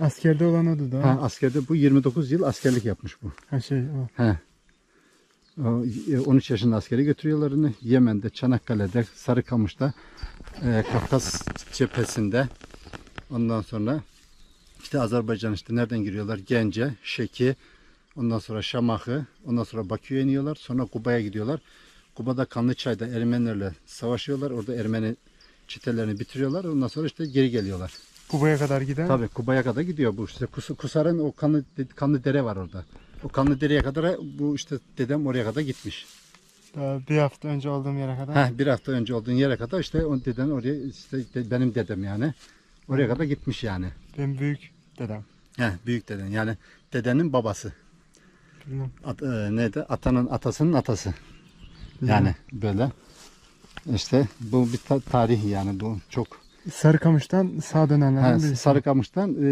Askerde olan adı da. Ha, askerde bu 29 yıl askerlik yapmış bu. Ha şey o. He. O, e, 13 yaşında askere götürüyorlar onu. Yemen'de, Çanakkale'de, Sarıkamış'ta, e, Kafkas cephesinde. Ondan sonra işte Azerbaycan işte nereden giriyorlar? Gence, Şeki, ondan sonra Şamahı, ondan sonra Bakü'ye iniyorlar. Sonra Kuba'ya gidiyorlar. Kuba'da Kanlıçay'da Ermenilerle savaşıyorlar. Orada Ermeni çetelerini bitiriyorlar. Ondan sonra işte geri geliyorlar. Kuba'ya kadar giden. Tabii Kuba'ya kadar gidiyor bu işte Kus- Kusar'ın o kanlı kanlı dere var orada. O kanlı dereye kadar bu işte dedem oraya kadar gitmiş. Daha bir hafta önce olduğum yere kadar. Heh, bir hafta önce olduğun yere kadar işte o deden oraya işte de- benim dedem yani. Oraya kadar gitmiş yani. Benim büyük dedem. Heh, büyük deden yani dedenin babası. Bilmem. At, e, neydi? Atanın atasının atası. Yani böyle. İşte bu bir ta- tarih yani bu çok. Sarıkamış'tan sağ dönenlerden birisi. Sarıkamış'tan e,